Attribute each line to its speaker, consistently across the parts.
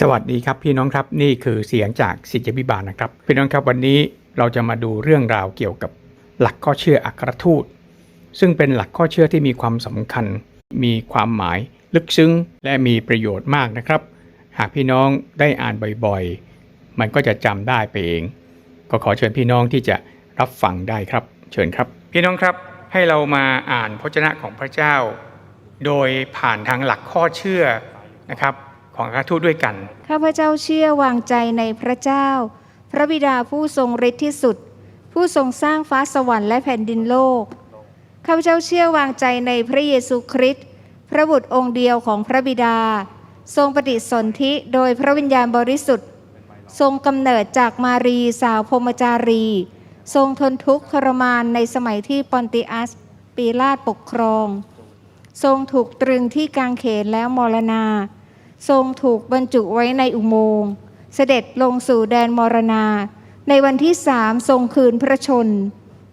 Speaker 1: สวัสดีครับพี่น้องครับนี่คือเสียงจากสิทธิพิบาลนะครับ พี่น้องครับวันนี้เราจะมาดูเรื่องราวเกี่ยวกับหลักข้อเชื่ออัครทูต ซึ่งเป็นหลักข้อเชื่อที่มีความสำคัญ มีความหมายลึกซึ้งและมีประโยชน์มากนะครับ หากพี่น้องได้อ่านบ่อยๆ มันก็จะจำได้ไปเอง ก็ขอเชิญพี่น้องที่จะรับฟังได้ครับ เชิญครับ พี่น้องครับให้เรามาอ่านพระเจ้าของพระเจ้า โดยผ่านทางหลักข้อเชื่อนะครับ ของอัครทูตด้วยกัน
Speaker 2: ข้าพเจ้าเชื่อวางใจในพระเจ้า พระบิดาผู้ทรงฤทธิ์ที่สุด ผู้ทรงสร้างฟ้าสวรรค์และแผ่นดินโลก ข้าพเจ้าเชื่อวางใจในพระเยซูคริสต์พระบุตรองค์เดียวของพระบิดา ทรงปฏิสนธิโดยพระวิญญาณบริสุทธิ์ ทรงกำเนิดจากมารีสาวพรหมจารี ทรงทนทุกข์ทรมานในสมัยที่ปอนติอัสปีลาตปกครอง ทรงถูกตรึงที่กางเขนแล้วมรณา ทรงถูกบรรจุไว้ในอุโมงค์ เสด็จลงสู่แดนมรณา ในวันที่สามทรงคืนพระชน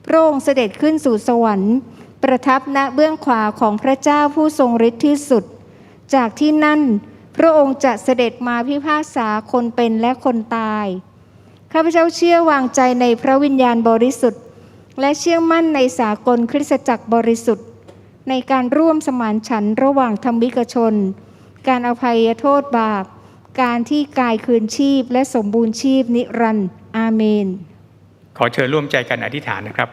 Speaker 2: พระองค์เสด็จขึ้นสู่สวรรค์ ประทับณเบื้องขวาของพระเจ้าผู้ทรงฤทธิ์ที่สุด จากที่นั่นพระองค์จะเสด็จมาพิพากษาคนเป็นและคนตาย ข้าพเจ้าเชื่อวางใจในพระวิญญาณบริสุทธิ์ และเชื่อมั่นในสากลคริสตจักรบริสุทธิ์ ในการร่วมสมานฉันท์ระหว่างธรรมิกชน การอภัยโทษบาป การที่กายคืนชีพและสมบูรณ์ชีพนิรันดร์อาเมน
Speaker 1: ขอเชิญร่วมใจกันอธิษฐานนะครับ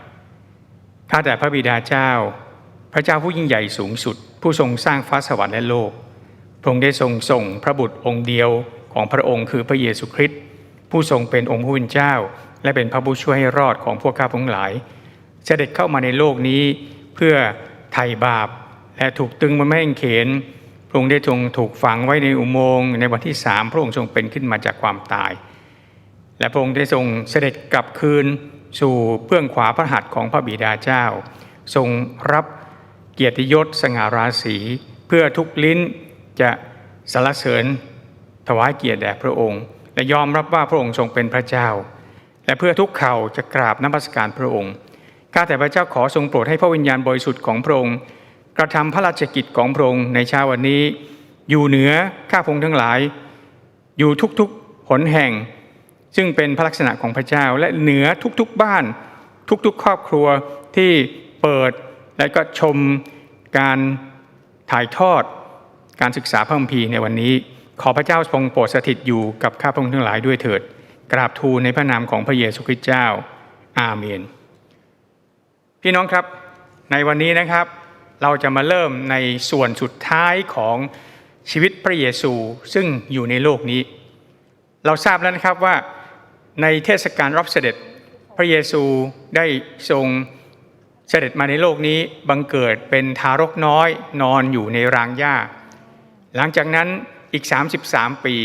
Speaker 1: ข้าแต่พระบิดาเจ้า พระเจ้าผู้ยิ่งใหญ่สูงสุด ผู้ทรงสร้างฟ้าสวรรค์และโลกพระองค์ได้ทรงส่งพระบุตรองค์เดียวของพระองค์คือพระเยซูคริสต์ผู้ทรงเป็นองค์ผู้เป็นเจ้า และเป็นพระผู้ช่วยให้รอดของพวกข้าพงหลาย เสด็จเข้ามาในโลกนี้เพื่อไถ่บาป และถูกตึงบนไม้กางเขน พระองค์ได้ทรงถูกฝังไว้ในอุโมงค์ในวันที่สามพระองค์ทรงเป็นขึ้นมาจากความตาย และพระองค์ได้ทรงเสด็จกลับคืนสู่เบื้องขวาพระหัตถ์ของพระบิดาเจ้า ทรงรับเกียรติยศสง่าราศีเพื่อทุกลิ้นจะสรรเสริญถวายเกียรติแด่พระองค์ และยอมรับว่าพระองค์ทรงเป็นพระเจ้า และเพื่อทุกเข่าจะกราบนมัสการพระองค์ข้าแต่พระเจ้าขอทรงโปรดให้พระวิญญาณบริสุทธิ์ของพระองค์ กระทำพระราชกิจของพระองค์ในเช้าวันนี้ อยู่เหนือข้าพงทั้งหลาย อยู่ทุกๆหนแห่ง ซึ่งเป็นพระลักษณะของพระเจ้า และเหนือทุกๆบ้าน ทุกๆ ครอบครัวที่เปิดและก็ชมการถ่ายทอดการศึกษาพระคัมภีร์ในวันนี้ ขอพระเจ้าทรงโปรดสถิตอยู่กับข้าพงทั้งหลายด้วยเถิด กราบทูลในพระนามของพระเยซูคริสต์เจ้า อาเมน พี่น้องครับในวันนี้นะครับ เราจะมาเริ่มในส่วนสุดท้ายของชีวิตพระเยซูซึ่งอยู่ในโลกนี้ เราทราบแล้วนะครับว่าในเทศกาลรับเสด็จพระเยซูได้ทรงเสด็จมาในโลกนี้บังเกิดเป็นทารกน้อยนอนอยู่ในรางหญ้า หลังจากนั้นอีก 33 ปี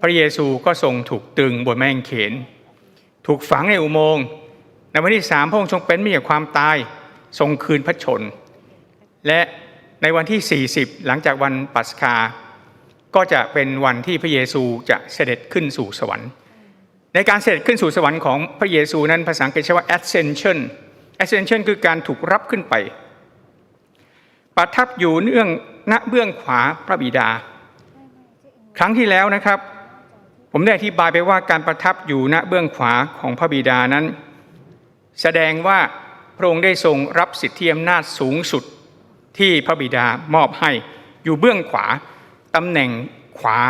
Speaker 1: พระเยซูก็ทรงถูกตรึงบนไม้กางเขน ถูกฝังในอุโมงค์ในวันที่สามพระองค์ทรงเป็นม่จาความตายทรงคืนพระชน และในวันที่ 40 หลังจากวันปัสกา ก็จะเป็นวันที่พระเยซูจะเสด็จขึ้นสู่สวรรค์ ในการเสด็จขึ้นสู่สวรรค์ของพระเยซูนั้นภาษาอังกฤษใช้ว่า ascension ascension คือการถูกรับขึ้นไป ประทับอยู่เนื่องณเบื้องขวาพระบิดา ครั้งที่แล้วนะครับ ผมได้อธิบายไปว่าการประทับอยู่ณเบื้องขวาของพระบิดานั้น แสดงว่าพระองค์ได้ทรงรับสิทธิอำนาจสูงสุด ที่พระบิดามอบให้อยู่เบื้องขวาตำแหน่งขวา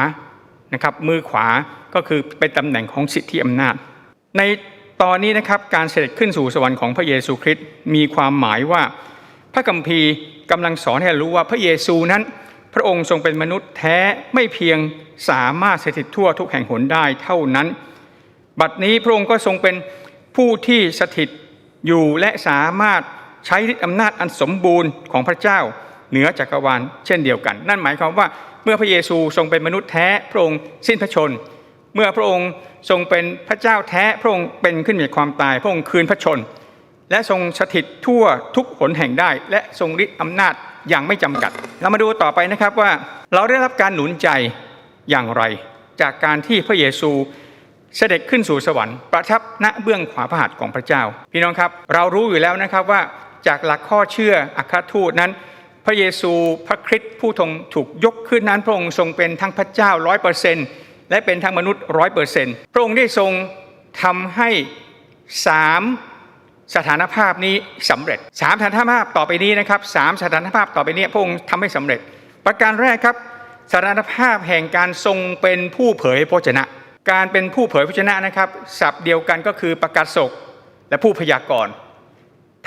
Speaker 1: นะครับมือขวาก็คือเป็นตำแหน่งของสิทธิอำนาจ ในตอนนี้นะครับการเสด็จขึ้นสู่สวรรค์ของพระเยซูคริสต์มีความหมายว่า พระคัมภีร์กำลังสอนให้รู้ว่าพระเยซูนั้น พระองค์ทรงเป็นมนุษย์แท้ไม่เพียงสามารถสถิตทั่วทุกแห่งหนได้เท่านั้น บัดนี้พระองค์ก็ทรงเป็นผู้ที่สถิตอยู่และสามารถ ใช้ฤทธิอำนาจอันสมบูรณ์ของพระเจ้าเหนือจักรวาลเช่นเดียวกัน นั่นหมายความว่าเมื่อพระเยซูทรงเป็นมนุษย์แท้พระองค์สิ้นพระชน เมื่อพระองค์ทรงเป็นพระเจ้าแท้พระองค์เป็นขึ้นจากความตาย พระองค์คืนพระชน และทรงสถิตทั่วทุกหนแห่งได้ และทรงฤทธิอำนาจอย่างไม่จำกัด เรามาดูต่อไปนะครับว่าเราได้รับการหนุนใจอย่างไร จากการที่พระเยซูเสด็จขึ้นสู่สวรรค์ประทับณเบื้องขวาพระหัตถ์ของพระเจ้า พี่น้องครับ เรารู้อยู่แล้วนะครับว่า จากหลักข้อเชื่ออัครทูตนั้น พระเยซูพระคริสต์ผู้ทรงถูกยกขึ้นนั้น พระองค์ทรงเป็นทั้งพระเจ้าร้อยเปอร์เซนต์และเป็นทั้งมนุษย์ร้อยเปอร์เซนต์พระองค์ได้ทรงทำให้สามสถานภาพนี้สำเร็จสามสถานภาพต่อไปนี้นะครับสามสถานภาพต่อไปนี้พระองค์ทำให้สำเร็จ ประการแรกครับสถานภาพแห่งการทรงเป็นผู้เผยพระชนะ การเป็นผู้เผยพระชนะนะครับศัพท์เดียวกันก็คือประกาศศกและผู้พยากรณ์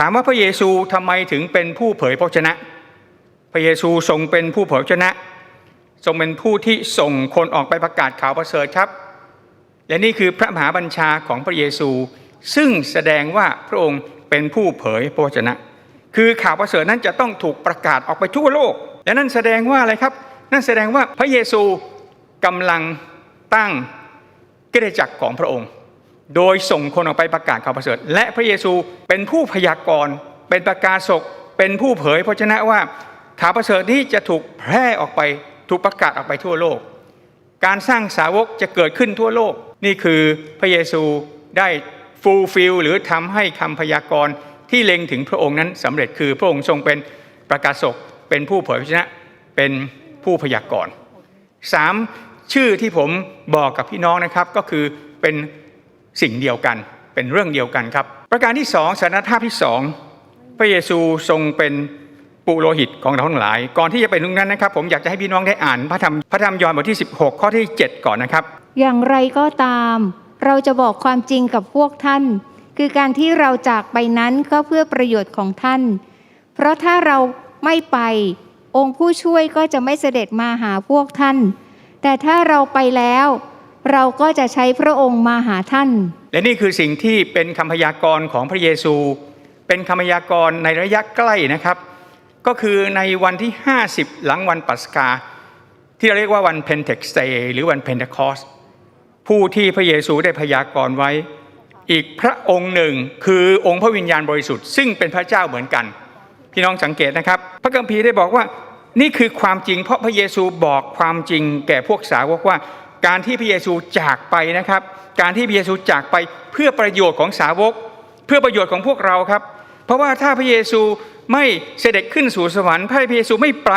Speaker 1: ถามว่าพระเยซูทำไมถึงเป็นผู้เผยพระชนะ พระเยซูทรงเป็นผู้เผยพระชนะ ทรงเป็นผู้ที่ส่งคนออกไปประกาศข่าวประเสริฐครับ และนี่คือพระมหาบัญชาของพระเยซู ซึ่งแสดงว่าพระองค์เป็นผู้เผยพระวจนะ คือข่าวประเสริฐนั้นจะต้องถูกประกาศออกไปทั่วโลก และนั่นแสดงว่าอะไรครับ นั่นแสดงว่าพระเยซูกำลังตั้งกิจจักรของพระองค์ โดยส่งคนออกไปประกาศข่าวประเสริฐ และพระเยซูเป็นผู้พยากรณ์เป็นประกาศกเป็นผู้เผยพระวจนะว่าข่าวประเสริฐนี้จะถูกแพร่ออกไปถูกประกาศออกไปทั่วโลก การสร้างสาวกจะเกิดขึ้นทั่วโลก นี่คือพระเยซูได้ฟูลฟิลหรือทำให้คำพยากรณ์ที่เล็งถึงพระองค์นั้นสำเร็จคือพระองค์ทรงเป็นประกาศกเป็นผู้เผยพระชนะเป็นผู้พยากรณ์สามชื่อที่ผมบอกกับพี่น้องนะครับก็คือเป็น สิ่งเดียวกันเป็นเรื่องเดียวกันครับ ประการที่สองสถานภาพที่สองพระเยซูทรงเป็นปุโรหิตของเราทั้งหลาย ก่อนที่จะไปตรงนั้นนะครับ ผมอยากจะให้พี่น้องได้อ่านพระธรรมพระธรรมยอห์นบทที่ 16 ข้อที่ 7 ก่อนนะครับ
Speaker 2: อย่างไรก็ตาม เราจะบอกความจริงกับพวกท่าน คือการที่เราจากไปนั้นก็เพื่อประโยชน์ของท่าน เพราะถ้าเราไม่ไปองค์ผู้ช่วยก็จะไม่เสด็จมาหาพวกท่าน แต่ถ้าเราไปแล้ว เราก็จะใช้พระองค์มาหาท่าน
Speaker 1: และนี่คือสิ่งที่เป็นคำพยากรณ์ของพระเยซู เป็นคำพยากรณ์ในระยะใกล้นะครับ ก็คือในวันที่ 50 หลังวันปัสกา ที่เราเรียกว่าวันเพนเทคสเตหรือวันเพนเทคอสผู้ที่พระเยซูได้พยากรณ์ไว้ อีกพระองค์หนึ่งคือองค์พระวิญญาณบริสุทธิ์ซึ่งเป็นพระเจ้าเหมือนกัน พี่น้องสังเกตนะครับ พระคัมภีร์ได้บอกว่านี่คือความจริง เพราะพระเยซูบอกความจริงแก่พวกสาวกว่า การที่พระเยซูจากไปนะครับ การที่พระเยซูจากไปเพื่อประโยชน์ของสาวก เพื่อประโยชน์ของพวกเราครับ เพราะว่าถ้าพระเยซูไม่เสด็จขึ้นสู่สวรรค์พระเยซูไม่ไป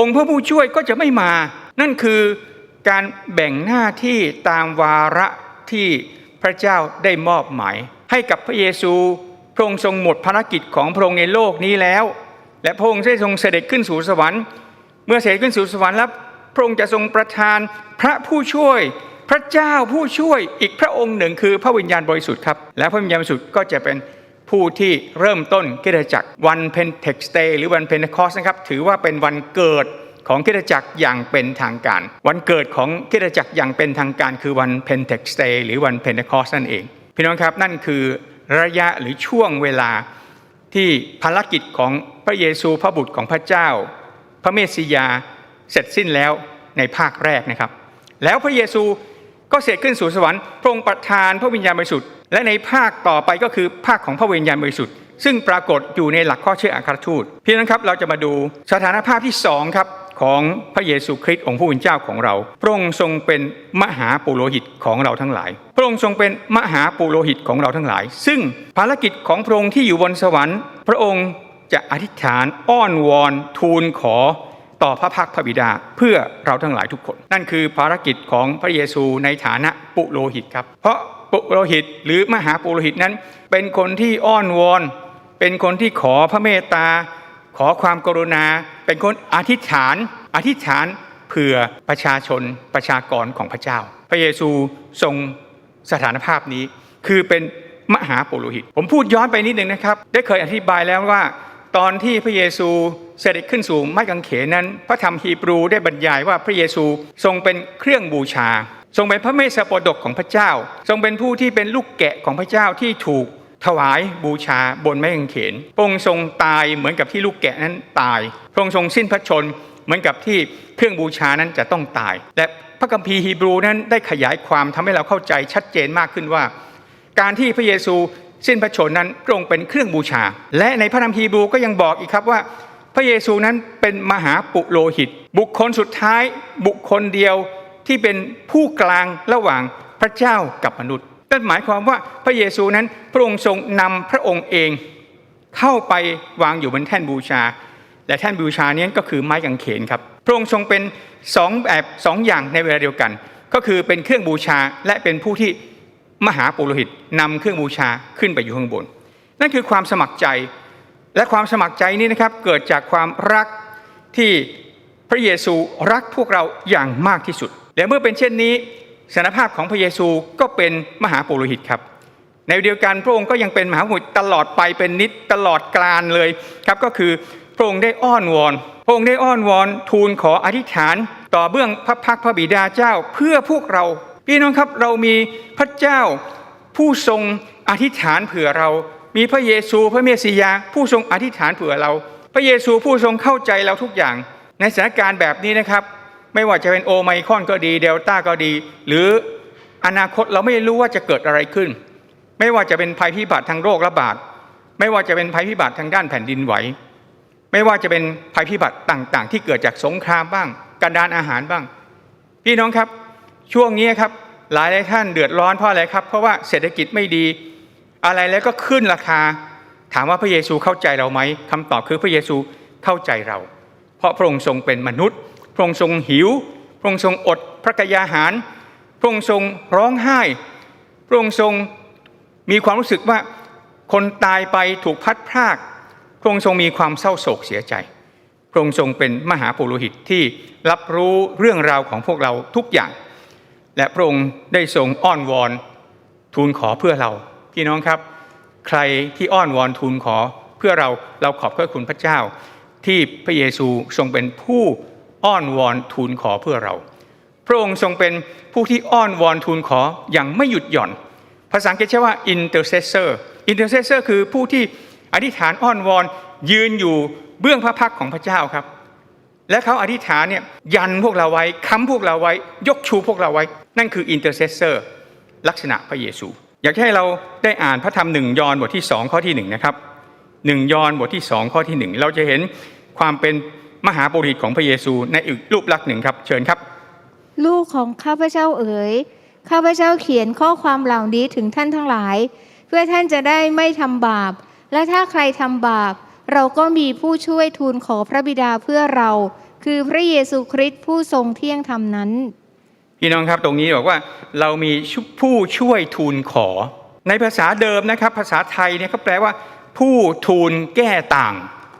Speaker 1: องค์พระผู้ช่วยก็จะไม่มา นั่นคือการแบ่งหน้าที่ตามวาระที่พระเจ้าได้มอบหมายให้กับพระเยซูพระองค์ทรงหมดภารกิจของพระองค์ในโลกนี้แล้ว และพระองค์ได้ทรงเสด็จขึ้นสู่สวรรค์ เมื่อเสด็จขึ้นสู่สวรรค์แล้ว ระองค์จะทรงประทานพระผู้ช่วยพระเจ้าผู้ช่วยอีกพระองค์หนึ่งคือพระวิญญาณบริสุทธิ์ครับ และพระวิญญาณบริสุทธิ์ก็จะเป็นผู้ที่เริ่มต้นคริสตจักรวันเพนเทคสเตหรือวันเพนเทคอสนะครับถือว่าเป็นวันเกิดของคริสตจักรอย่างเป็นทางการ วันเกิดของคริสตจักรอย่างเป็นทางการ คือวันเพนเทคสเตหรือวันเพนเทคอสนั่นเอง พี่น้องครับนั่นคือระยะหรือช่วงเวลาที่ภารกิจของพระเยซูพระบุตรของพระเจ้า พระเมสสิยาเสร็จสิ้นแล้ว ในภาคแรกนะครับ แล้วพระเยซูก็เสด็จขึ้นสู่สวรรค์พระองค์ประทานพระวิญญาณบริสุทธิ์และในภาคต่อไปก็คือภาคของพระวิญญาณบริสุทธิ์ซึ่งปรากฏอยู่ในหลักข้อเชื่ออัครทูตพี่น้องครับเราจะมาดูสถานภาพที่สองครับของพระเยซูคริสต์องค์ผู้เป็นเจ้าของเรา พระองค์ทรงเป็นมหาปุโรหิตของเราทั้งหลาย พระองค์ทรงเป็นมหาปุโรหิตของเราทั้งหลาย ซึ่งภารกิจของพระองค์ที่อยู่บนสวรรค์ พระองค์จะอธิษฐานอ้อนวอนทูลขอ ต่อพระพักพระบิดาเพื่อเราทั้งหลายทุกคน นั่นคือภารกิจของพระเยซูในฐานะปุโรหิตครับ เพราะปุโรหิตหรือมหาปุโรหิตนั้น เป็นคนที่อ้อนวอน เป็นคนที่ขอพระเมตตา ขอความกรุณา เป็นคนอธิษฐาน อธิษฐานเผื่อประชาชนประชากรของพระเจ้า พระเยซูทรงสถานภาพนี้ คือเป็นมหาปุโรหิต ผมพูดย้อนไปนิดนึงนะครับ ได้เคยอธิบายแล้วว่า ตอนที่พระเยซู เสด็จขึ้นสู่ไม้กางเขนนั้น พระธรรมฮีบรูได้บรรยายว่าพระเยซูทรงเป็นเครื่องบูชา ทรงเป็นพระเมสสโปดกของพระเจ้า ทรงเป็นผู้ที่เป็นลูกแกะของพระเจ้าที่ถูกถวายบูชาบนไม้กางเขนพระองค์ทรงตายเหมือนกับที่ลูกแกะนั้นตาย พระองค์ทรงสิ้นพระชนเหมือนกับที่เครื่องบูชานั้นจะต้องตาย และพระคัมภีร์ฮีบรูนั้นได้ขยายความทำให้เราเข้าใจชัดเจนมากขึ้นว่า การที่พระเยซูสิ้นพระชนนั้นพระองค์เป็นเครื่องบูชา และในพระธรรมฮีบรูก็ยังบอกอีกครับว่า พระเยซูนั้นเป็นมหาปุโรหิต บุคคลสุดท้ายบุคคลเดียวที่เป็นผู้กลางระหว่างพระเจ้ากับมนุษย์นั่นหมายความว่าพระเยซูนั้นพระองค์ทรงนำพระองค์เองเข้าไปวางอยู่บนแท่นบูชา และแท่นบูชานี้ก็คือไม้กางเขนครับพระองค์ทรงเป็นสองแบบสองอย่างในเวลาเดียวกัน ก็คือเป็นเครื่องบูชาและเป็นผู้ที่มหาปุโรหิตนำเครื่องบูชาขึ้นไปอยู่ข้างบน นั่นคือความสมัครใจ และความสมัครใจนี้นะครับเกิดจากความรักที่พระเยซูรักพวกเราอย่างมากที่สุด และเมื่อเป็นเช่นนี้สารภาพของพระเยซูก็เป็นมหาปุโรหิตครับ ในเดียวกันพระองค์ก็ยังเป็นมหาปุโรหิตตลอดไปเป็นนิจตลอดกาลเลยครับก็คือพระองค์ได้อ้อนวอน พระองค์ได้อ้อนวอนทูลขออธิษฐาน ต่อเบื้องพระพักพระบิดาเจ้าเพื่อพวกเรา พี่น้องครับเรามีพระเจ้าผู้ทรงอธิษฐานเผื่อเรา มีพระเยซูพระเมสสิยาผู้ทรงอธิษฐานเผื่อเรา พระเยซูผู้ทรงเข้าใจเราทุกอย่าง ในสถานการณ์แบบนี้นะครับ ไม่ว่าจะเป็นโอไมครอนก็ดีเดลต้าก็ดี หรืออนาคตเราไม่รู้ว่าจะเกิดอะไรขึ้น ไม่ว่าจะเป็นภัยพิบัติทางโรคระบาดไม่ว่าจะเป็นภัยพิบัติทางด้านแผ่นดินไหว ไม่ว่าจะเป็นภัยพิบัติต่างๆ ที่เกิดจากสงครามบ้างการดานอาหารบ้าง พี่น้องครับช่วงนี้ครับหลายหลายท่านเดือดร้อนเพราะอะไรครับ เพราะว่าเศรษฐกิจไม่ดี อะไรแล้วก็ขึ้นราคา ถามว่าพระเยซูเข้าใจเราไหมคำตอบคือพระเยซูเข้าใจเรา เพราะพระองค์ทรงเป็นมนุษย์ พระองค์ทรงหิว พระองค์ทรงอดพระกยาหาร พระองค์ทรงร้องไห้ พระองค์ทรงมีความรู้สึกว่าคนตายไปถูกพัดพราก พระองค์ทรงมีความเศร้าโศกเสียใจ พระองค์ทรงเป็นมหาปุโรหิตที่รับรู้เรื่องราวของพวกเราทุกอย่าง และพระองค์ได้ทรงอ้อนวอนทูลขอเพื่อเรา พี่น้องครับ ใครที่อ้อนวอนทูลขอเพื่อเราเราขอบพระคุณพระเจ้า ที่พระเยซูทรงเป็นผู้อ้อนวอนทูลขอเพื่อเรา พระองค์ทรงเป็นผู้ที่อ้อนวอนทูลขออย่างไม่หยุดหย่อน ภาษาอังกฤษใช้ว่า intercessor intercessor คือผู้ที่อธิษฐานอ้อนวอนยืนอยู่เบื้องพระพักของพระเจ้าครับ และเขาอธิษฐานเนี่ยยันพวกเราไว้ค้ำพวกเราไว้ ยกชูพวกเราไว้ นั่นคือ intercessor ลักษณะพระเยซู อยากให้เราได้อ่านพระธรรมหนึ่งยอห์นบทที่สองข้อที่หนึ่งนะครับหนึ่งยอห์นบทที่สองข้อที่หนึ่งเราจะเห็นความเป็นมหาปุรหิตของพระเยซูในอีกรูปลักษณ์หนึ่งครับ เชิญครับ
Speaker 2: ลูกของข้าพเจ้าเอ๋ยข้าพเจ้าเขียนข้อความเหล่านี้ถึงท่านทั้งหลาย เพื่อท่านจะได้ไม่ทำบาป และถ้าใครทำบาป เราก็มีผู้ช่วยทูลขอพระบิดาเพื่อเรา คือพระเยซูคริสต์ผู้ทรงเที่ยงธรรมนั้น
Speaker 1: พี่น้องครับตรงนี้บอกว่าเรามีผู้ช่วยทูลขอ ในภาษาเดิมนะครับ ภาษาไทยเนี่ยเขาแปลว่า ผู้ทูลแก้ต่าง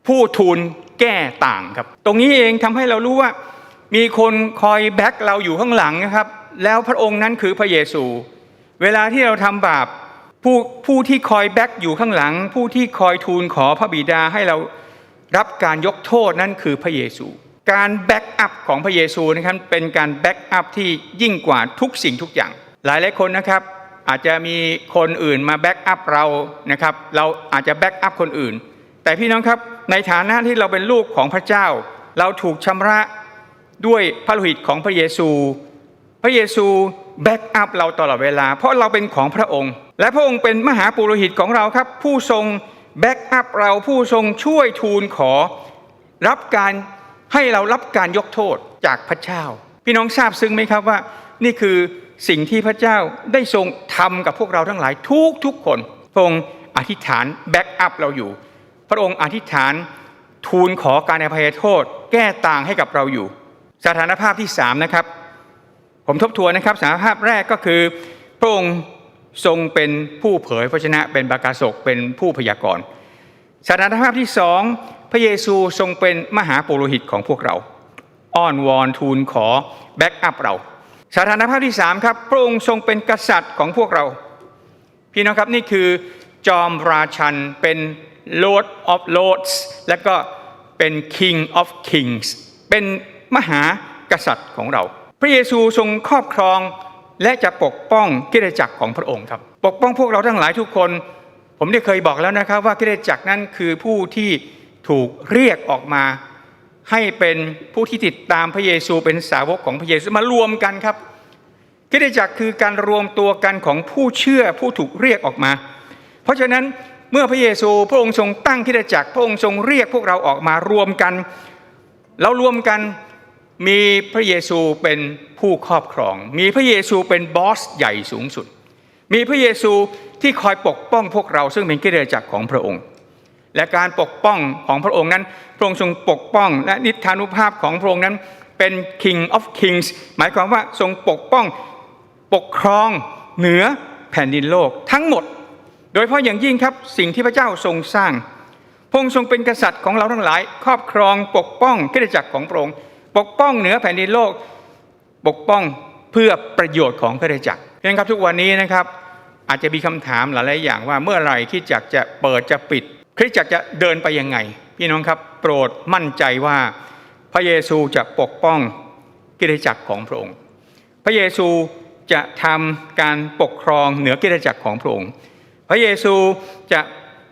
Speaker 1: ผู้ทูลแก้ต่างครับ ตรงนี้เองทำให้เรารู้ว่า มีคนคอยแบ็กเราอยู่ข้างหลังนะครับ แล้วพระองค์นั้นคือพระเยซู เวลาที่เราทำบาปผู้ผู้ที่คอยแบ็กอยู่ข้างหลัง ผู้ที่คอยทูลขอพระบิดาให้เรารับการยกโทษนั่นคือพระเยซู การแบ็กอัพของพระเยซูนะครับเป็นการแบ็กอัพที่ยิ่งกว่าทุกสิ่งทุกอย่าง หลายหลายคนนะครับ อาจจะมีคนอื่นมาแบ็กอัพเรานะครับ เราอาจจะแบ็กอัพคนอื่น แต่พี่น้องครับในฐานะที่เราเป็นลูกของพระเจ้า เราถูกชำระด้วยพระโลหิตของพระเยซู พระเยซูแบ็กอัพเราตลอดเวลา เพราะเราเป็นของพระองค์ และพระองค์เป็นมหาปุโรหิตของเราครับ ผู้ทรงแบ็กอัพเราผู้ทรงช่วยทูลขอ รับการ ให้เรารับการยกโทษจากพระเจ้า พี่น้องทราบซึ้งไหมครับว่า นี่คือสิ่งที่พระเจ้าได้ทรงทำกับพวกเราทั้งหลายทุกทุกคนพระองค์อธิษฐานแบ็กอัพเราอยู่ พระองค์อธิษฐานทูลขอการอภัยโทษ แก้ต่างให้กับเราอยู่ สถานภาพที่สามนะครับ ผมทบทวนนะครับสถานภาพแรกก็คือพระองค์ทรงเป็นผู้เผยพระชนะเป็นบากาศกเป็นผู้พยากรณ์สถานภาพที่สอง พระเยซูทรงเป็นมหาปุโรหิตของพวกเรา อ้อนวอนทูลขอแบ็กอัพเราสถานภาพที่สามครับ พระองค์ทรงเป็นกษัตริย์ของพวกเรา พี่น้องครับนี่คือจอมราชันเป็น Lord of Lords และก็เป็น King of Kings เป็นมหากษัตริย์ของเรา พระเยซูทรงครอบครองและจะปกป้องกิจจักรของพระองค์ครับ ปกป้องพวกเราทั้งหลายทุกคน ผมได้เคยบอกแล้วนะครับว่ากิจจักรนั้นคือผู้ที่ ถูกเรียกออกมาให้เป็นผู้ที่ติดตามพระเยซูเป็นสาวกของพระเยซูมารวมกันครับคริสตจักรคือการรวมตัวกันของผู้เชื่อผู้ถูกเรียกออกมา เพราะฉะนั้นเมื่อพระเยซูพระองค์ทรงตั้งคริสตจักรพระองค์ทรงเรียกพวกเราออกมารวมกัน เรารวมกันมีพระเยซูเป็นผู้ครอบครอง มีพระเยซูเป็นบอสใหญ่สูงสุด มีพระเยซูที่คอยปกป้องพวกเราซึ่งเป็นคริสตจักรของพระองค์ และการปกป้องของพระองค์นั้น พระองค์ทรงปกป้อง และนิทานุภาพของพระองค์นั้นเป็น King of Kings หมายความว่าทรงปกป้องปกครองเหนือแผ่นดินโลกทั้งหมด โดยเฉพาะอย่างยิ่งครับสิ่งที่พระเจ้าทรงสร้าง พระองค์ทรงเป็นกษัตริย์ของเราทั้งหลาย ครอบครองปกป้องคริสตจักรของพระองค์ปกป้องเหนือแผ่นดินโลก ปกป้องเพื่อประโยชน์ของคริสตจักรดังนั้นครับทุกวันนี้นะครับ อาจจะมีคำถามหลายๆอย่างว่าเมื่อไหร่คริสตจักจะเปิดจะปิด ริสตจักรจะเดินไปยังไง พี่น้องครับ โปรดมั่นใจว่าพระเยซูจะปกป้องคริสตจักรของพระองค์ พระเยซูจะทำการปกครองเหนือกิจจักรของพระองค์ พระเยซูจะ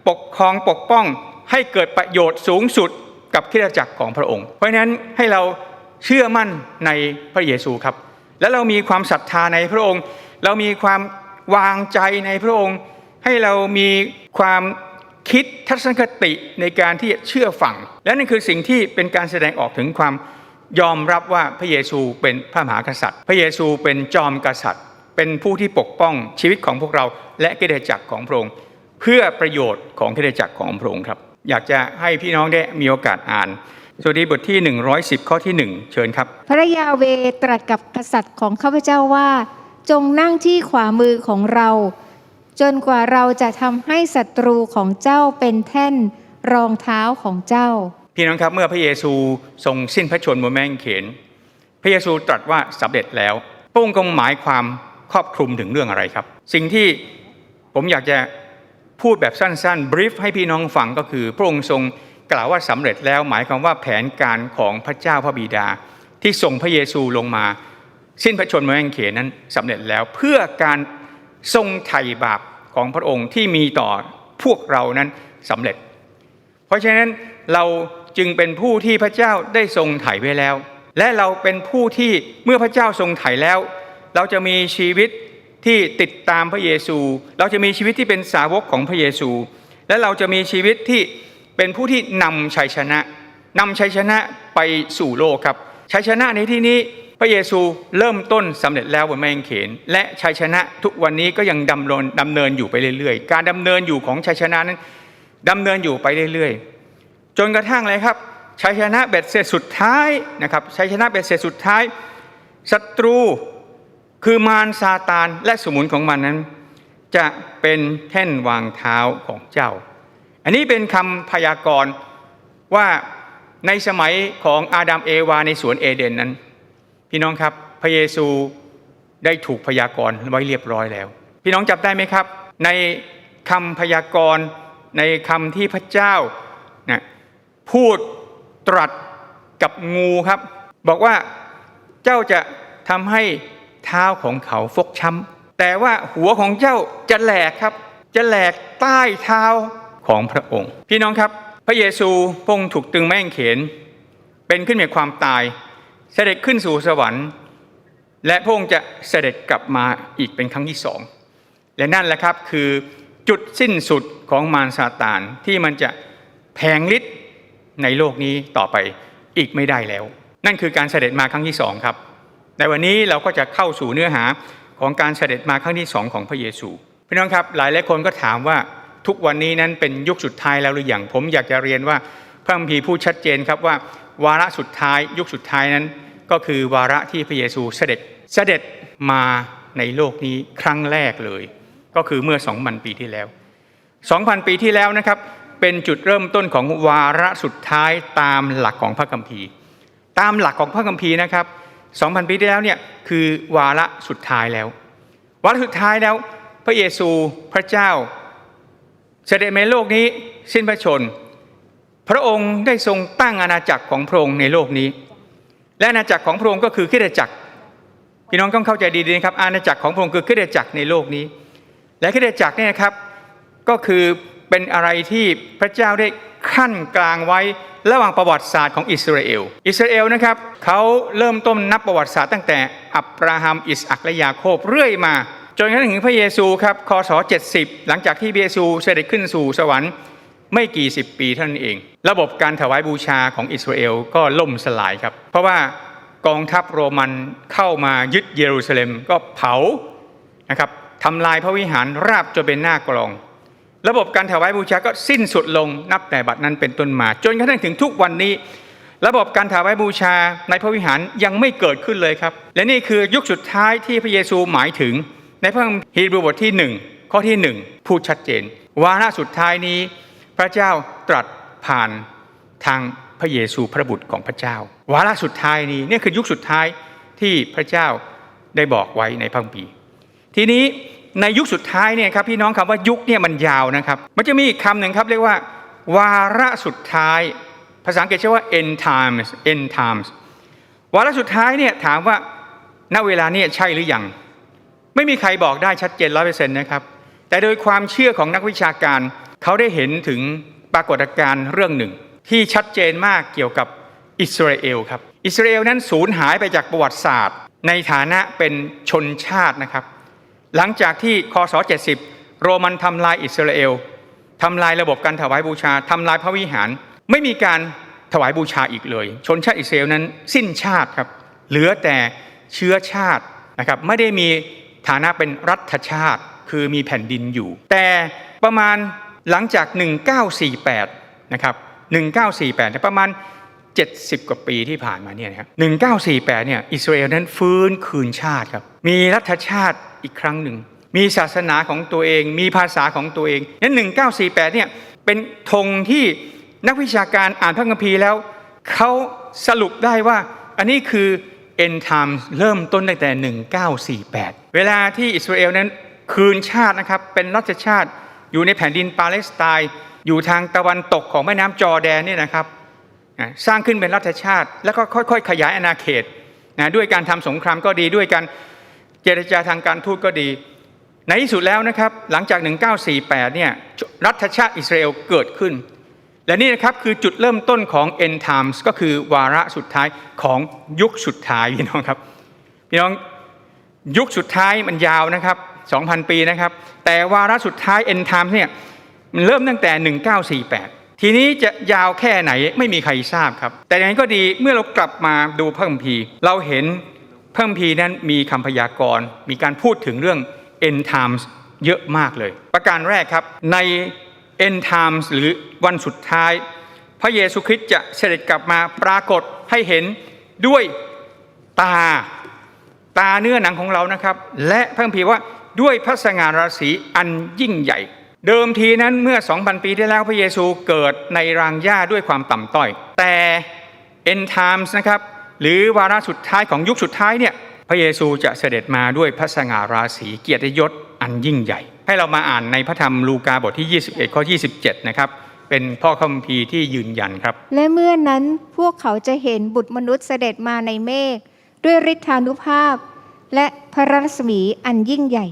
Speaker 1: ปกครองปกป้องให้เกิดประโยชน์สูงสุดกับคริสตจักรของพระองค์ เพราะฉะนั้นให้เราเชื่อมั่นในพระเยซูครับ และเรามีความศรัทธาในพระองค์ เรามีความวางใจในพระองค์ ให้เรามีความ คิดทัศนคติในการที่เชื่อฟัง และนั่นคือสิ่งที่เป็นการแสดงออกถึงความยอมรับว่าพระเยซูเป็นพระมหากษัตริย์ พระเยซูเป็นจอมกษัตริย์ เป็นผู้ที่ปกป้องชีวิตของพวกเรา และกิจจักรของพระองค์เพื่อประโยชน์ของกิจจักรของพระองค์ครับ อยากจะให้พี่น้องได้มีโอกาสอ่านสวัสดีบทที่ 110 ข้อที่ 1 เชิญครับ
Speaker 2: พระยาเวตรัสกับกษัตริย์ของข้าพเจ้าว่า จงนั่งที่ขวามือของเรา จนกว่าเราจะทำให้ศัตรูของเจ้าเป็นแท่นรองเท้าของเจ้า
Speaker 1: พี่น้องครับเมื่อพระเยซูทรงสิ้นพระชนม์บนแมงเขน พระเยซูตรัสว่าสำเร็จแล้วพระองค์ทรงหมายความครอบคลุมถึงเรื่องอะไรครับ สิ่งที่ผมอยากจะพูดแบบสั้นๆบรีฟให้พี่น้องฟังก็คือ พระองค์ทรงกล่าวว่าสำเร็จแล้วหมายความว่าแผนการของพระเจ้าพระบิดา ที่ส่งพระเยซูลงมา สิ้นพระชนม์บนแมงเขนนั้นสำเร็จแล้วเพื่อการ ทรงไถ่บาปของพระองค์ที่มีต่อพวกเรานั้นสำเร็จ เพราะฉะนั้นเราจึงเป็นผู้ที่พระเจ้าได้ทรงไถ่ไว้แล้ว และเราเป็นผู้ที่เมื่อพระเจ้าทรงไถ่แล้ว เราจะมีชีวิตที่ติดตามพระเยซู เราจะมีชีวิตที่เป็นสาวกของพระเยซู และเราจะมีชีวิตที่เป็นผู้ที่นำชัยชนะนำชัยชนะไปสู่โลกครับชัยชนะในที่นี้ พระเยซูเริ่มต้นสำเร็จแล้วบนแมงเขน และชัยชนะทุกวันนี้ก็ยังดำเนินดำเนินอยู่ไปเรื่อยๆ การดำเนินอยู่ของชัยชนะนั้นดำเนินอยู่ไปเรื่อยๆ จนกระทั่งอะไรครับชัยชนะเบ็ดเสร็จสุดท้ายนะครับชัยชนะเบ็ดเสร็จสุดท้ายศัตรูคือมารซาตานและสมุนของมันนั้น จะเป็นแท่นวางเท้าของเจ้า อันนี้เป็นคำพยากรณ์ว่าในสมัยของอาดัมเอวาในสวนเอเดนนั้น พี่น้องครับพระเยซูได้ถูกพยากรณ์ไว้เรียบร้อยแล้ว พี่น้องจับได้ไหมครับ ในคำพยากรณ์ในคำที่พระเจ้านะพูดตรัสกับงูครับ บอกว่าเจ้าจะทำให้เท้าของเขาฟกช้ำแต่ว่าหัวของเจ้าจะแหลกครับ จะแหลกใต้เท้าของพระองค์ พี่น้องครับ พระเยซูพงถูกตึงแม่งเขน เป็นขึ้นมีความตาย เสด็จขึ้นสู่สวรรค์ และพระองค์จะเสด็จกลับมาอีกเป็นครั้งที่สองและนั่นแหละครับคือจุดสิ้นสุดของมารซาตานที่มันจะแผงฤทธิ์ในโลกนี้ต่อไปอีกไม่ได้แล้ว นั่นคือการเสด็จมาครั้งที่สองครับในวันนี้เราก็จะเข้าสู่เนื้อหาของการเสด็จมาครั้งที่สองของพระเยซูพี่น้องครับหลายหลายคนก็ถามว่าทุกวันนี้นั้นเป็นยุคสุดท้ายแล้วหรือยังผมอยากจะเรียนว่าพระคัมภีร์พูดชัดเจนครับว่า วาระสุดท้ายยุคสุดท้ายนั้น ก็คือวาระที่พระเยซูเสด็จเสด็จมาในโลกนี้ครั้งแรกเลย ก็คือเมื่อ 2,000 ปีที่แล้ว 2,000 ปีที่แล้วนะครับเป็นจุดเริ่มต้นของวาระสุดท้ายตามหลักของพระคัมภีร์ ตามหลักของพระคัมภีร์นะครับ 2,000 ปีที่แล้วเนี่ยคือวาระสุดท้ายแล้ว วาระสุดท้ายแล้ว พระเยซูพระเจ้า เสด็จมาในโลกนี้สิ้นพระชน พระองค์ได้ทรงตั้งอาณาจักรของพระองค์ในโลกนี้ และอาณาจักรของพระองค์ก็คือคริสตจักรพี่น้องต้องเข้าใจดีๆนะครับ อาณาจักรของพระองค์คือคริสตจักรในโลกนี้ และคริสตจักรเนี่ยนะครับก็คือเป็นอะไรที่พระเจ้าได้ขั้นกลางไว้ระหว่างประวัติศาสตร์ของอิสราเอล อิสราเอลนะครับเขาเริ่มต้นนับประวัติศาสตร์ตั้งแต่อับราฮัมอิสอัคและยาโคบเรื่อยมา จนกระทั่งถึงพระเยซูครับคศ70 หลังจากที่พระเยซูเสด็จขึ้นสู่สวรรค์ ไม่กี่สิบปีเท่านั้นเอง ระบบการถวายบูชาของอิสราเอลก็ล่มสลายครับ เพราะว่ากองทัพโรมันเข้ามายึดเยรูซาเล็มก็เผานะครับทำลายพระวิหารราบจนเป็นหน้ากลอง ระบบการถวายบูชาก็สิ้นสุดลงนับแต่บัดนั้นเป็นต้นมา จนกระทั่งถึงทุกวันนี้ ระบบการถวายบูชาในพระวิหารยังไม่เกิดขึ้นเลยครับ และนี่คือยุคสุดท้ายที่พระเยซูหมายถึง ในพระคัมภีร์ฮีบรูบทที่หนึ่งข้อที่หนึ่งพูดชัดเจนวาระสุดท้ายนี้ พระเจ้าตรัสผ่านทางพระเยซูพระบุตรของพระเจ้า วาระสุดท้ายนี้นี่คือยุคสุดท้ายที่พระเจ้าได้บอกไว้ในพระคัมภีร์ทีนี้ในยุคสุดท้ายเนี่ยครับพี่น้องคำว่ายุคเนี่ยมันยาวนะครับ มันจะมีอีกคำหนึ่งครับเรียกว่า วาระสุดท้าย ภาษาอังกฤษใช้ว่า end times end times วาระสุดท้ายเนี่ยถามว่าณเวลาเนี่ยใช่หรือยังไม่มีใครบอกได้ชัดเจนร้อยเปอร์เซ็นต์นะครับแต่โดยความเชื่อของนักวิชาการ เขาได้เห็นถึงปรากฏการณ์เรื่องหนึ่ง ที่ชัดเจนมากเกี่ยวกับอิสราเอลครับ อิสราเอลนั้นสูญหายไปจากประวัติศาสตร์ ในฐานะเป็นชนชาตินะครับ หลังจากที่คศ70 โรมันทำลายอิสราเอลทำลายระบบการถวายบูชาทำลายพระวิหาร ไม่มีการถวายบูชาอีกเลย ชนชาติอิสราเอลนั้นสิ้นชาติครับเหลือแต่เชื้อชาตินะครับไม่ได้มีฐานะเป็นรัฐชาติ คือมีแผ่นดินอยู่ แต่ประมาณ หลังจาก 1948 นะครับ 1948เนี่ยประมาณ 70 กว่าปีที่ผ่านมาเนี่ยนะครับ1948 เนี่ยอิสราเอลนั้นฟื้นคืนชาติครับ มีรัฐชาติอีกครั้งหนึ่ง มีศาสนาของตัวเอง มีภาษาของตัวเองนั้น1948 เนี่ยเป็นธงที่นักวิชาการอ่านพระคัมภีร์แล้วเขาสรุปได้ว่า อันนี้คือ end times เริ่มต้นตั้งแต่ 1948 เวลาที่อิสราเอลนั้นคืนชาตินะครับเป็นรัฐชาติ อยู่ในแผ่นดินปาเลสไตน์อยู่ทางตะวันตกของแม่น้ำจอแดนเนี่ยนะครับสร้างขึ้นเป็นรัฐชาติ แล้วก็ค่อย ๆ ขยายอาณาเขตนะด้วยการทำสงครามก็ดีด้วยการเจรจาทางการทูตก็ดี ในที่สุดแล้วนะครับหลังจาก 1948 เนี่ยรัฐชาติอิสราเอลเกิดขึ้น และนี่นะครับคือจุดเริ่มต้นของ end times ก็คือวาระสุดท้ายของยุคสุดท้ายพี่น้องครับพี่น้องยุคสุดท้ายมันยาวนะครับ 2,000 ปีนะครับ แต่วาระสุดท้าย end times เนี่ยมันเริ่มตั้งแต่ 1948 ทีนี้จะยาวแค่ไหนไม่มีใครทราบครับ แต่อย่างนั้นก็ดีเมื่อเรากลับมาดูพระคัมภีร์ เราเห็นพระคัมภีร์นั้นมีคำพยากรณ์ มีการพูดถึงเรื่อง end times เยอะมากเลย ประการแรกครับใน end times หรือวันสุดท้าย พระเยซูคริสต์จะเสด็จกลับมาปรากฏให้เห็นด้วยตาตาเนื้อหนังของเรานะครับ และพระคัมภีร์ว่าด้วยพระสง่าราศีอันยิ่งใหญ่ เดิมทีนั้นเมื่อ 2,000 ปีที่แล้วพระเยซูเกิดในรางหญ้าด้วยความต่ำต้อย แต่ end times นะครับหรือวาระสุดท้ายของยุคสุดท้ายเนี่ยพระเยซูจะเสด็จมาด้วยพระสง่าราศีเกียรติยศอันยิ่งใหญ่ ให้เรามาอ่านในพระธรรมลูกาบทที่ 21 ข้อ 27 นะครับเป็นพ่อคัมภีร์ที่ยืนยันครับ
Speaker 2: และเมื่อนั้นพวกเขาจะเห็นบุตรมนุษย์เสด็จมาในเมฆด้วยฤทธานุภาพ และพระรัศมีอันยิ่งใหญ่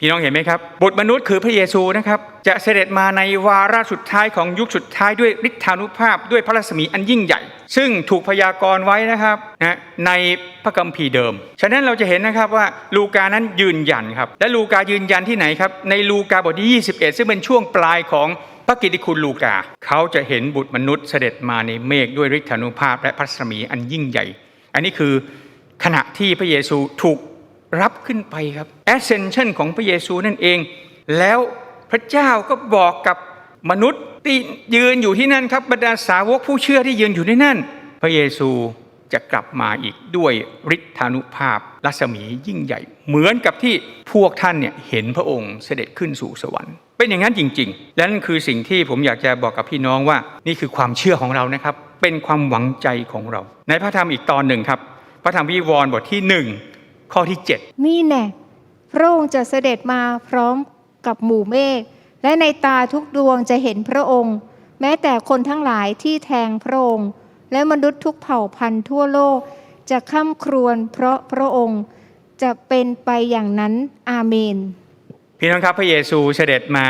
Speaker 1: พี่น้องเห็นไหมครับบุตรมนุษย์คือพระเยซูนะครับ จะเสด็จมาในวาระสุดท้ายของยุคสุดท้ายด้วยฤทธานุภาพด้วยพระรัศมีอันยิ่งใหญ่ ซึ่งถูกพยากรณ์ไว้นะครับนะในพระคัมภีร์เดิม ฉะนั้นเราจะเห็นนะครับว่าลูกานั้นยืนยันครับ และลูกายืนยันที่ไหนครับ ในลูกาบทที่ 21 ซึ่งเป็นช่วงปลายของพระกิตติคุณลูกา เขาจะเห็นบุตรมนุษย์เสด็จมาในเมฆด้วยฤทธานุภาพและพระรัศมีอันยิ่งใหญ่ อันนี้คือขณะที่พระเยซูถูก รับขึ้นไปครับ ascension ของพระเยซูนั่นเอง แล้วพระเจ้าก็บอกกับมนุษย์ที่ยืนอยู่ที่นั่นครับบรรดาสาวกผู้เชื่อที่ยืนอยู่ที่นั่น พระเยซูจะกลับมาอีกด้วยฤทธานุภาพรัศมียิ่งใหญ่ เหมือนกับที่พวกท่านเนี่ยเห็นพระองค์เสด็จขึ้นสู่สวรรค์ เป็นอย่างนั้นจริงๆ และนั่นคือสิ่งที่ผมอยากจะบอกกับพี่น้องว่า นี่คือความเชื่อของเรานะครับ เป็นความหวังใจของเรา ในพระธรรมอีกตอนหนึ่งครับ พระธรรมวิวรณ์บทที่หนึ่ง ข้อที่เจ็ด
Speaker 2: นี่แน่พระองค์จะเสด็จมาพร้อมกับหมู่เมฆและในตาทุกดวงจะเห็นพระองค์ แม้แต่คนทั้งหลายที่แทงพระองค์ และมนุษย์ทุกเผ่าพันธุ์ทั่วโลก จะข้ามครวญเพราะพระองค์จะเป็นไปอย่างนั้นอาเมน
Speaker 1: พี่น้องครับพระเยซูเสด็จมา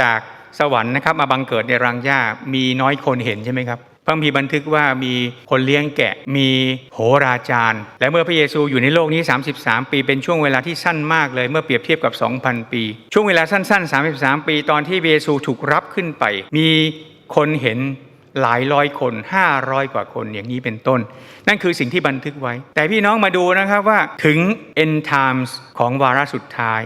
Speaker 1: จากสวรรค์นะครับ มาบังเกิดในรังหญ้ามีน้อยคนเห็นใช่ไหมครับ พระมีบันทึกว่ามีคนเลี้ยงแกะมีโหราจารย์ และเมื่อพระเยซูอยู่ในโลกนี้ 33 ปีเป็นช่วงเวลาที่สั้นมากเลยเมื่อเปรียบเทียบกับ 2,000 ปี ช่วงเวลาสั้น ๆ 33 ปี ตอนที่พระเยซูถูกรับขึ้นไป มีคนเห็นหลายร้อยคน 500 กว่าคนอย่างนี้เป็นต้น นั่นคือสิ่งที่บันทึกไว้ แต่พี่น้องมาดูนะครับว่าถึง end times ของวาระสุดท้าย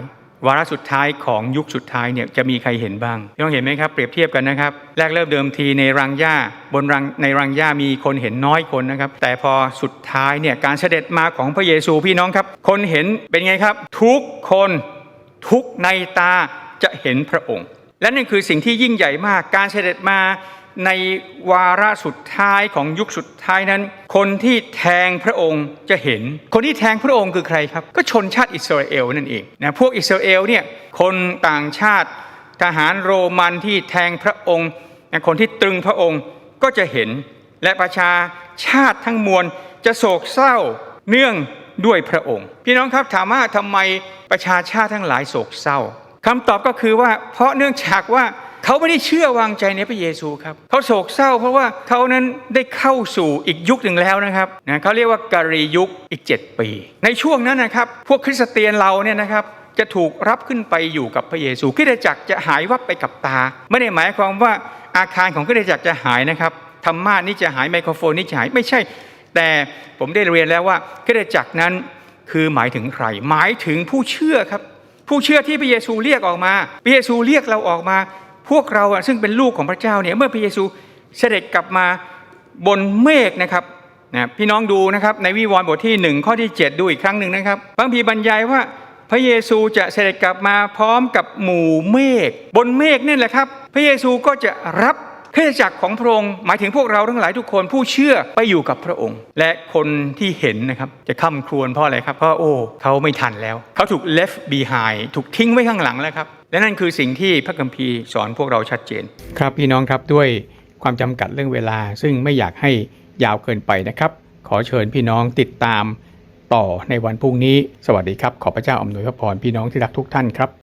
Speaker 1: วาระสุดท้ายของยุคสุดท้ายเนี่ยจะมีใครเห็นบ้างพี่น้องเห็นไหมครับเปรียบเทียบกันนะครับ แรกเริ่มเดิมทีในรังหญ้าบนรังในรังหญ้ามีคนเห็นน้อยคนนะครับ แต่พอสุดท้ายเนี่ยการเสด็จมาของพระเยซูพี่น้องครับ คนเห็นเป็นไงครับ ทุกคนทุกในตาจะเห็นพระองค์ และนั่นคือสิ่งที่ยิ่งใหญ่มากการเสด็จมา ในวาระสุดท้ายของยุคสุดท้ายนั้น คนที่แทงพระองค์จะเห็น คนที่แทงพระองค์คือใครครับ ก็ชนชาติอิสราเอลนั่นเองนะพวกอิสราเอลเนี่ยคนต่างชาติทหารโรมันที่แทงพระองค์คนที่ตรึงพระองค์ก็จะเห็น และประชาชาติทั้งมวลจะโศกเศร้าเนื่องด้วยพระองค์ พี่น้องครับถามว่าทำไมประชาชาติทั้งหลายโศกเศร้าคำตอบก็คือว่าเพราะเนื่องจากว่า เขาไม่ได้เชื่อวางใจในพระเยซูครับเขาโศกเศร้าเพราะว่าเขานั้นได้เข้าสู่อีกยุคหนึ่งแล้วนะครับนะเขาเรียกว่ากาลียุคอีก 7 ปี ในช่วงนั้นนะครับ พวกคริสเตียนเราเนี่ยนะครับจะถูกรับขึ้นไปอยู่กับพระเยซูคริสตจักรจะหายวับไปกับตา ไม่ได้หมายความว่าอาคารของคริสตจักรจะหายนะครับธรรมานี่จะหายไมโครโฟนนี่จะหายไม่ใช่ แต่ผมได้เรียนแล้วว่าคริสตจักรนั้นคือหมายถึงใคร หมายถึงผู้เชื่อครับ ผู้เชื่อที่พระเยซูเรียกออกมาพระเยซูเรียกเราออกมา พวกเราซึ่งเป็นลูกของพระเจ้าเนี่ยเมื่อพระเยซูเสด็จกลับมาบนเมฆนะครับนะพี่น้องดูนะครับในวิวรณ์บทที่หนึ่งข้อที่ 7 ดูอีกครั้งหนึ่งนะครับบางพีบรรยายว่าพระเยซูจะเสด็จกลับมาพร้อมกับหมู่เมฆบนเมฆนี่แหละครับ พระเยซูก็จะรับคริสตจักรของพระองค์หมายถึงพวกเราทั้งหลายทุกคนผู้เชื่อไปอยู่กับพระองค์ และคนที่เห็นนะครับจะค่ำครวญเพราะอะไรครับเพราะโอ้เขาไม่ทันแล้ว เขาถูก left behind ถูกทิ้งไว้ข้างหลังแล้วครับ และนั่นคือสิ่งที่พระคัมภีร์สอนพวกเราชัดเจน ครับพี่น้องครับด้วยความจำกัดเรื่องเวลา ซึ่งไม่อยากให้ยาวเกินไปนะครับ ขอเชิญพี่น้องติดตามต่อในวันพรุ่งนี้ สวัสดีครับ ขอพระเจ้าอำนวยพระพรพี่น้องที่รักทุกท่านครับ